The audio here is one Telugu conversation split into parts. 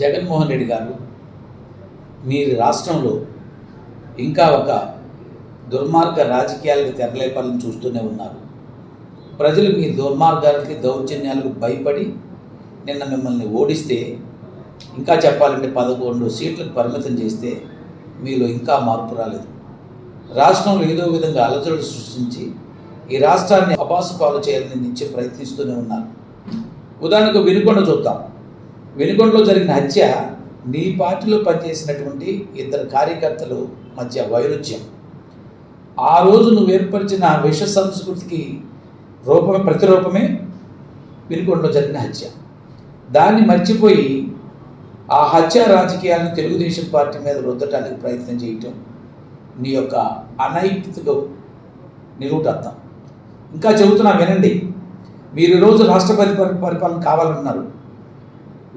జగన్మోహన్ రెడ్డి గారు మీ రాష్ట్రంలో ఇంకా ఒక దుర్మార్గ రాజకీయాలకు తెరలేపాలని చూస్తూనే ఉన్నారు. ప్రజలు మీ దుర్మార్గాలకి దౌర్జన్యాలకు భయపడి నిన్న మిమ్మల్ని ఓడిస్తే ఇంకా చెప్పాలంటే పదకొండు సీట్లకు పరిమితం చేస్తే మీలో ఇంకా మార్పు రాలేదు. రాష్ట్రంలో ఏదో విధంగా అలజడులు సృష్టించి ఈ రాష్ట్రాన్ని అపాసు పాలు చేయాలని ప్రయత్నిస్తూనే ఉన్నారు. ఉదాహరణకు వినుకొండ చూద్దాం. వెనుకొండలో జరిగిన హత్య నీ పార్టీలో పనిచేసినటువంటి ఇద్దరు కార్యకర్తలు మధ్య వైరుధ్యం. ఆ రోజు నువ్వు ఏర్పరిచిన విష సంస్కృతికి రూపమే ప్రతిరూపమే వెనుకొండలో జరిగిన హత్య. దాన్ని మర్చిపోయి ఆ హత్య రాజకీయాలను తెలుగుదేశం పార్టీ మీద రుద్దటానికి ప్రయత్నం చేయటం నీ యొక్క అనైతికకు నిలువుటార్థం ఇంకా చెబుతున్నా వినండి. మీరు ఈరోజు రాష్ట్రపతి పరిపాలన కావాలన్నారు.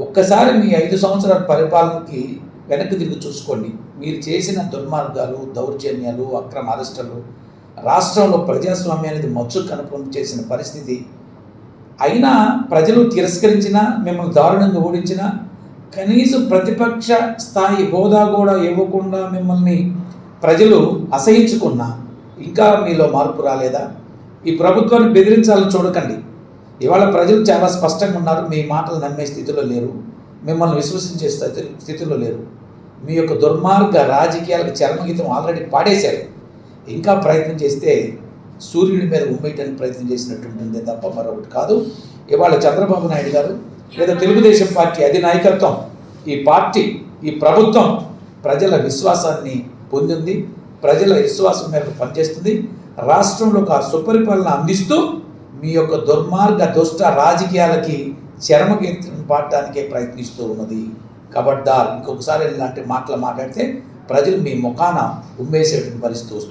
ఒక్కసారి మీ ఐదు సంవత్సరాల పరిపాలనకి వెనక్కి తిరిగి చూసుకోండి. మీరు చేసిన దుర్మార్గాలు దౌర్జన్యాలు అక్రమ అరెస్టులు రాష్ట్రంలో ప్రజాస్వామ్యానికి మచ్చు కనుపం చేసిన పరిస్థితి. అయినా ప్రజలు తిరస్కరించిన మిమ్మల్ని దారుణంగా ఓడించిన కనీసం ప్రతిపక్ష స్థాయి హోదా కూడా ఇవ్వకుండా మిమ్మల్ని ప్రజలు అసహించుకున్నా ఇంకా మీలో మార్పు రాలేదా? ఈ ప్రభుత్వాన్ని బెదిరించాలని చూడకండి. ఇవాళ ప్రజలు చాలా స్పష్టంగా ఉన్నారు మీ మాటలు నమ్మే స్థితిలో లేరు మిమ్మల్ని విశ్వసించే స్థితి స్థితిలో లేరు. మీ యొక్క దుర్మార్గ రాజకీయాలకు చర్మగీతం ఆల్రెడీ పాడేశారు. ఇంకా ప్రయత్నం చేస్తే సూర్యుడి మీద ఉమ్మేయటానికి ప్రయత్నం చేసినట్టు ఉంటుంది తప్ప మరొకటి కాదు. ఇవాళ చంద్రబాబు నాయుడు గారు లేదా తెలుగుదేశం పార్టీ అధినాయకత్వం ఈ పార్టీ ఈ ప్రభుత్వం ప్రజల విశ్వాసాన్ని పొందింది ప్రజల విశ్వాసం మేరకు పనిచేస్తుంది. రాష్ట్రంలో ఒక సుపరిపాలన అందిస్తూ మీ యొక్క దుర్మార్గ దుష్ట రాజకీయాలకి చరమగీతం పాడటానికే ప్రయత్నిస్తూ ఉన్నది. కబడ్దార్ ఇంకొకసారి ఇలాంటి మాటలు మాట్లాడితే ప్రజలు మీ ముఖాన ఉమ్మేసేటువంటి పరిస్థితి వస్తుంది.